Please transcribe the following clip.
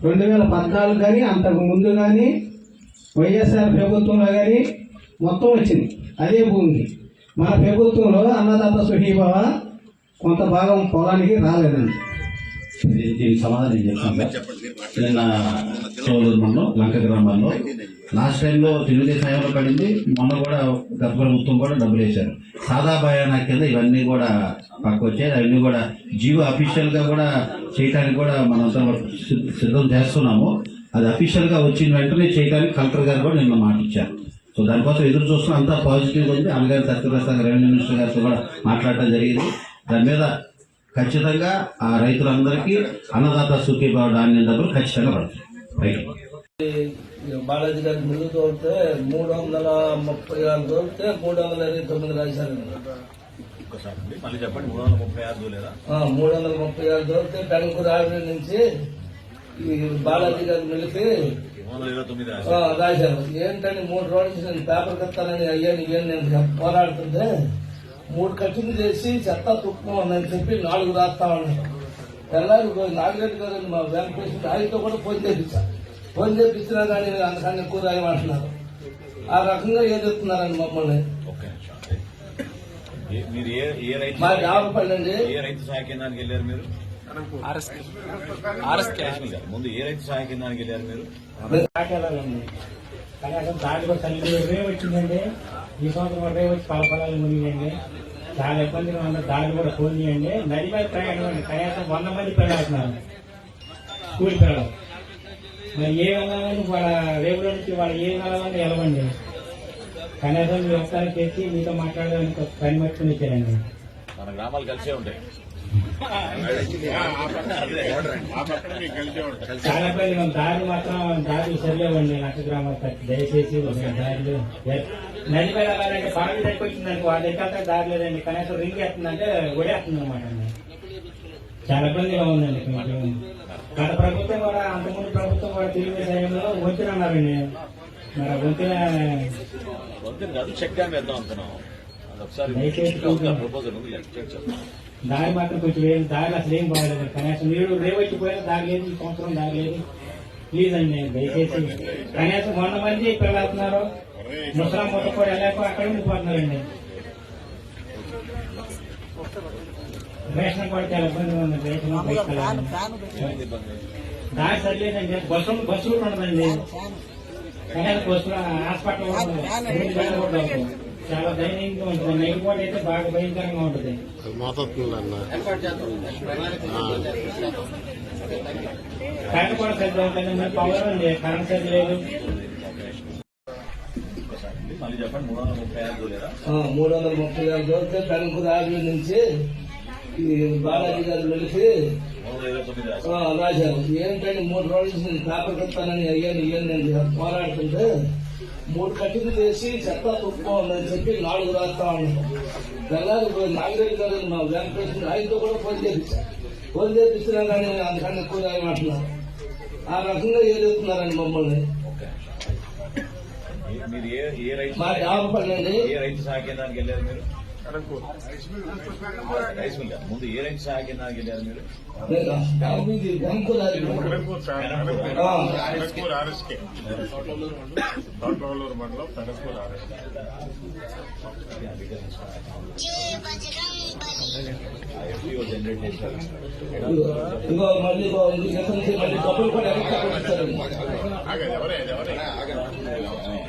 రెండు వేల పద్నాలుగు కానీ అంతకు ముందు కానీ వైఎస్ఆర్ ప్రభుత్వంలో కానీ మొత్తం వచ్చింది. అదే భూమికి మన ప్రభుత్వంలో అన్నదాత సుఖీభావ కొంత భాగం పొలానికి రాలేదండి. దీనికి సమాధానం చెప్తాను. నిన్న చోలూరు మండలం లంక గ్రామాల్లో లాస్ట్ టైంలో తెలుగుదేశం హయాంలో పడింది మొన్న కూడా గత ప్రభుత్వం కూడా డబ్బులు వేశారు. సాదా భయానా కింద ఇవన్నీ కూడా పక్క వచ్చాయి. అవన్నీ కూడా జియో అఫీషియల్గా కూడా చేయడానికి కూడా మనంతా సిద్ధం చేస్తున్నాము. అది అఫీషియల్గా వచ్చిన వెంటనే చేయడానికి కలెక్టర్ గారు కూడా నిన్న మాట ఇచ్చారు. సో దానికోసం ఎదురు చూస్తున్న అంతా పాజిటివ్ ఉంది. అనగారి సత్యప్రసాద్ రెవెన్యూ మినిస్టర్ గారితో కూడా మాట్లాడటం జరిగింది. దాని మీద ఖచ్చితంగా ఆ రైతులందరికీ అన్నదాత సుఖీభావ ధాన్యం డబ్బులు ఖచ్చితంగా పడతాయి. రైట్. బాలాజీ గారి ముందు తోలితే మూడు వందల ముప్పై ఆరు తోలితే మూడు వందల ఇరవై తొమ్మిది రాశారు మళ్ళీ చెప్పండి మూడు వందల ముప్పై ఆరు ఆ, మూడు వందల ముప్పై ఆరు తోలితే బెంగళూరు ఆవిడ నుంచి ఈ బాలాజీ గారి ఆ, రాశారు ఏంటని మూడు రోజుల నేను పేపర్ కట్టాలని అయ్యాను ఇయ్యాను నేను పోరాడుతుంటే మూడు కట్టింగ్ చేసి చెత్త తుక్కు అని చెప్పి నాలుగు రాస్తా ఉన్నారు తెల్లారి పోయి నాగిరెడ్డి గారు మా వెంకటేశ్వర ఆయనతో కూడా ఫోన్ చేపించా. ఫోన్ చేపించినా కానీ అంతకన్నా ఎక్కువ రాయమంటున్నారు ఆ రకంగా ఏదెత్తున్నారని మమ్మల్ని? ఒక్క నిమిషం ఏ- మీరు ఏ ఏ రైతు మా జాబపల్లి అండి ఏ రైతు సహాయ కేంద్రానికి వెళ్ళారు మీరు? ముందు ఏ రైతు సహాయ కేంద్రానికి వెళ్ళారు మీరు? దాటాలండి కానీ అసలు దాటి కూడా తల్లి రే వచ్చిందండి. ఈ సంవత్సరం కూడా రే వచ్చి పలపలాలు మునిగండి చాలా ఇబ్బందిగా ఉంది దాడి కూడా పోనీయండి నది మీద ప్రయాణం కనీసం వంద మంది ప్రయాణిస్తున్నారు స్కూల్ పిల్లలు. ఏ వెళ్ళాలని వాళ్ళ రేపులో నుంచి వాళ్ళు ఏ వెళ్ళాలని వెళ్ళవండి కనీసం మీరు ఒకసారి తెచ్చి మీతో మాట్లాడడానికి ఒక పని మట్టుకుని ఇచ్చారండి మన గ్రామాలు కలిసే ఉంటాయి. చాలా ఉంది. దారి మాత్రం దారి సరిలేవండి నక్క గ్రామాలు దయచేసి దారిలో నది వెళ్ళాలంటే బావి దగ్గరికి వచ్చిందండి వాళ్ళ దగ్గర దారి లేదండి. కనీసం రింగ్ వేస్తుందంటే ఒడేస్తుంది అనమాట చాలా ఇబ్బందిగా ఉందండి కొంచెం. గత ప్రభుత్వం కూడా అంతకుముందు ప్రభుత్వం కూడా తిరిగి సమయంలో వంతున అన్నారండి. మరి వంతున కాదు చెక్ డ్యామ్ వేద్దాం అనుకున్నాం. దారి మాత్రం కొంచెం ఏం దారి అసలు ఏం బాగలేదు. కనీసం నీరు రేవచ్చిపోయినా దారి లేదు ఈ సంవత్సరం దారి లేదు. ప్లీజ్ అండి దయచేసి కనీసం వంద మంది పిల్లలు వెళ్తున్నారు ముసలాం మొత్తం కూడా వెళ్ళాక అక్కడ ఉండిపోతున్నారండి. రేషన్ కూడా చాలా ఇబ్బందిగా ఉంది. రేషన్. దారి సరిలేదండి బస్సు బస్సు కూడా ఉండదండి కనీసం బస్సు హాస్పిటల్. చాలా దయనీయంగా ఉంటుంది. నైట్ పూట అయితే బాగా భయంకరంగా ఉంటుంది. కరెంట్ కూడా సరిగ్గా ఉంటుంది పవర్ ఉంది. కరెంట్ సరిగ్గా లేదు. చెప్పండి మూడు వందల ముప్పై ఆరు లేదా మూడు వందల ముప్పై ఆరు నుంచి ఈ బాలాజీ గారు తొమ్మిది రాశారు ఏంటంటే మూడు రోజుల నుంచి నేను పేపర్ కట్టాలని అయ్యాను ఇయ్యాను నేను పోరాడుతుంటే మూడు కట్టింగ్ చేసి చెత్త తుక్కు ఉందని చెప్పి నాలుగు రాస్తా ఉన్నారు తెల్లారి నాగిరెడ్డి గారు మా వెంకటేశ్వర ఆయనతో కూడా ఫోన్ చేపించా. ఫోన్ చేపించినా కానీ అంతకన్నా ఎక్కువ రాయమంటున్నారు. ఆ రకంగా ఏదెత్తున్నారని మమ్మల్ని. మీరు ఏ ఏ రైతు ఏ రైతు సహాయ కేంద్రానికి వెళ్ళారు మీరు? Rice mill. ముందు ఏ రైతు కేంద్రానికి మీరు? జనరేట్ మళ్ళీ డబ్బులు కూడా ఎవరే?